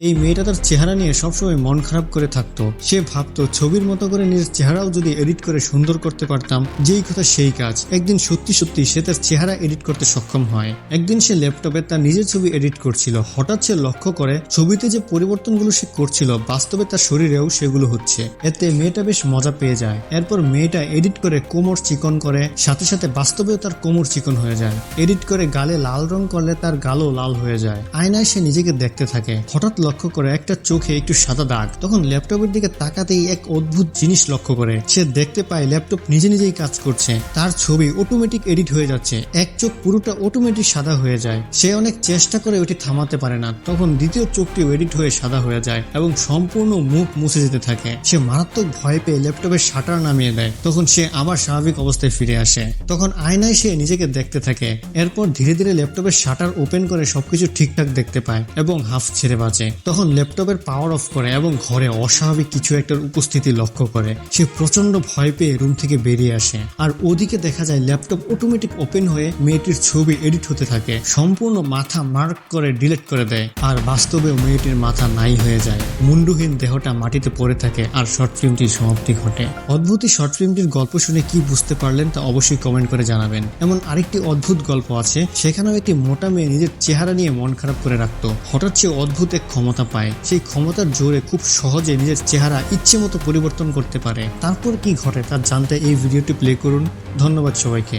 এই মেয়েটা তার চেহারা নিয়ে সবসময় মন খারাপ করে থাকতো। সে ভাবতো, ছবির মতো করে নিজের চেহারাও যদি এডিট করে সুন্দর করতে পারতাম, যেই কথা সেই কাজ। একদিন সত্যি সত্যি সে তার চেহারা এডিট করতে সক্ষম হয়। একদিন সে ল্যাপটপে তার নিজের ছবি এডিট করছিল। হঠাৎ সে লক্ষ্য করে, ছবিতে যে পরিবর্তনগুলো সে করছিল, বাস্তবে তার শরীরেও সেগুলো হচ্ছে। এতে মেয়েটা বেশ মজা পেয়ে যায়। এরপর মেয়েটা এডিট করে কোমর চিকন করে, সাথে সাথে বাস্তবেও তার কোমর চিকন হয়ে যায়। এডিট করে গালে লাল রং করলে তার গালও লাল হয়ে যায়। আয়নায় সে নিজেকে দেখতে থাকে। হঠাৎ লক্ষ্য করে একটা চোখে একটু সাদা দাগ। তখন ল্যাপটপের দিকে তাকাতেই এক অদ্ভুত জিনিস লক্ষ্য করে। সে দেখতে পায় ল্যাপটপ নিজে নিজেই কাজ করছে। তার ছবি অটোমেটিক এডিট হয়ে যাচ্ছে। এক চোখ পুরোটা অটোমেটিক সাদা হয়ে যায়। সে অনেক চেষ্টা করে ওটি থামাতে পারে না। তখন দ্বিতীয় চোখটিও এডিট হয়ে সাদা হয়ে যায় এবং সম্পূর্ণ মুখ মুছে যেতে থাকে। সে মারাত্মক ভয় পেয়ে ল্যাপটপের শাটার নামিয়ে দেয়। তখন সে আবার স্বাভাবিক অবস্থায় ফিরে আসে। তখন আয়নায় সে নিজেকে দেখতে থাকে। এরপর ধীরে ধীরে ল্যাপটপের শাটার ওপেন করে সবকিছু ঠিকঠাক দেখতে পায় এবং হাফ ছেড়ে বাঁচে। তখন ল্যাপটপের পাওয়ার অফ করে এবং ঘরে অস্বাভাবিক কিছু একটার উপস্থিতি লক্ষ্য করে। সে প্রচণ্ড ভয় পেয়ে রুম থেকে বেরিয়ে আসে। আর ওদিকে দেখা যায় ল্যাপটপ অটোমেটিক ওপেন হয়ে মেয়েটির ছবি এডিট হতে থাকে। সম্পূর্ণ মাথা মার্ক করে ডিলেট করে দেয়। আর বাস্তবেও মেয়েটির মাথা নাই হয়ে যায়। মুন্ডুহীন দেহটা মাটিতে পড়ে থাকে আর শর্ট ফিল্মটির সমাপ্তি ঘটে। অদ্ভুত শর্ট ফিল্মটির গল্প শুনে কি বুঝতে পারলেন তা অবশ্যই কমেন্ট করে জানাবেন। এমন আরেকটি অদ্ভুত গল্প আছে, সেখানেও একটি মোটা মেয়ে নিজের চেহারা নিয়ে মন খারাপ করে রাখতো। হঠাৎ সে অদ্ভুত এক ক্ষমতা পায়। সেই ক্ষমতার জোরে খুব সহজে নিজের চেহারা ইচ্ছে মতো পরিবর্তন করতে পারে। তারপর কি ঘটে তা জানতে এই ভিডিওটি প্লে করুন। ধন্যবাদ সবাইকে।